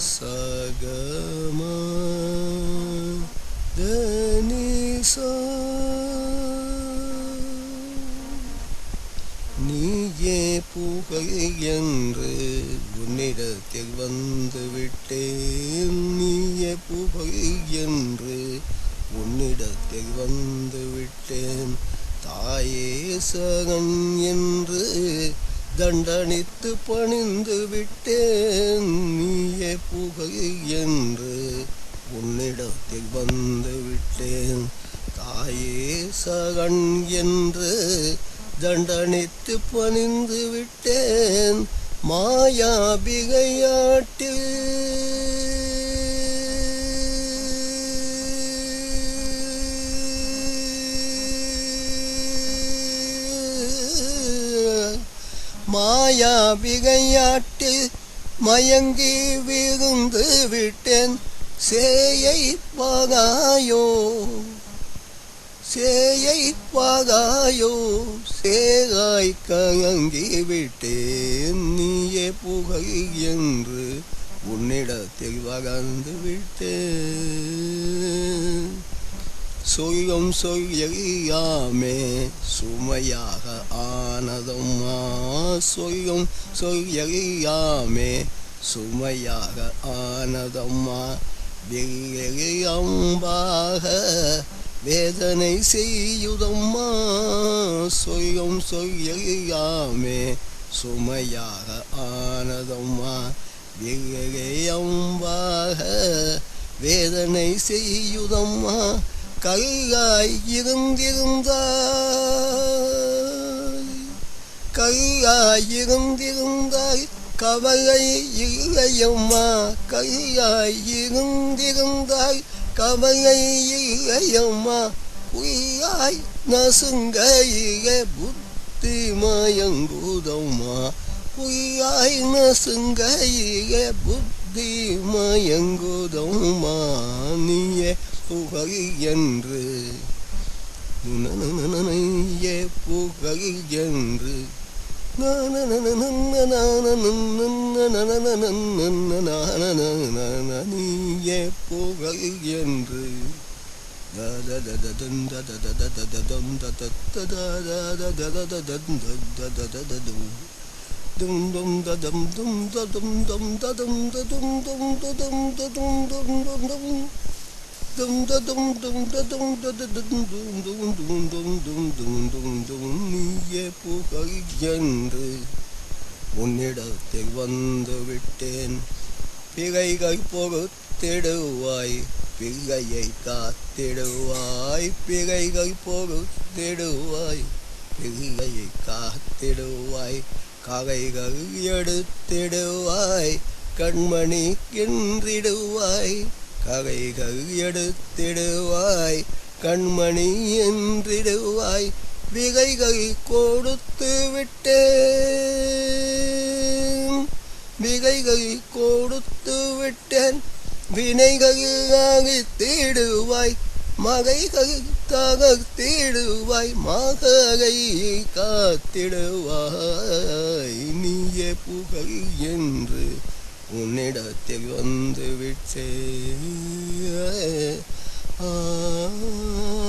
சகமா தனிசா நீயே புகை என்று உன்னிடத்தில் வந்து விட்டேன். நீயே புகை என்று உன்னிடத்தில் வந்து விட்டேன். தாயே சகன் என்று தண்டனித்து பணிந்து விட்டேன். புகை என்று உன்னிடத்தில் வந்து விட்டேன். தாயே சகன் என்று தண்டனித்து பணிந்து விட்டேன். மாயாபிகையாட்டில் மாயாபிகையாட்டில் மயங்கி விழுந்து விட்டேன். சேயை வாகாயோ சேயை வாகாயோ சேகாய் கலங்கி விட்டேன். நீயே புகை என்று உன்னிடத்தில் வளர்ந்து விட்டேன். சொல்லும் சொல் எல்லாமே சுமையாக ஆனதம்மா சொல்லும் சொல் சுமையாக ஆனதம்மா வெள்ளையம்பாக வேதனை செய்யுதம்மா சொல்லும் சொய்யாமே சுமையாக ஆனதம்மா வெள்ளையம்பாக வேதனை செய்யுதம்மா கல்லாய் இருந்திருந்தாய் கல்லாய் இருந்திருந்தாய் கவலை இல்லையம்மா கையாய் இருந்திருந்தாய் கவலை இல்லையம்மா புயாய் நசுங்கையிலே புத்தி மயங்குதம்மா புயாய் நசுங்கையிலே புத்தி மயங்குதம்மா நீயே புகை என்று. புகழ் என்று நீயே புகை என்று dum நீயே புகை என்று உன்னிடத்தில் வந்து விட்டேன் பிகைகள் பொறுத்திடுவாய் பிகையை காத்திடுவாய் பிகைகள் பொறுத்திடுவாய் பிகையை காத்திடுவாய் ககைகள் எடுத்திடுவாய் கண்மணி என்றிடுவாய் கைகள் எடுத்திடுவாய் கண்மணி என்றிடுவாய் விகைகை கொடுத்து விட்டேன் விகைகை கொடுத்து விட்டேன் வினைகையாகி தேடுவாய் மகைகை தகத்திடுவாய் மகை காத்திடுவாய் நீயே புகழ் என்று உன்னிடத்தில் வந்து விட்டே ஆ.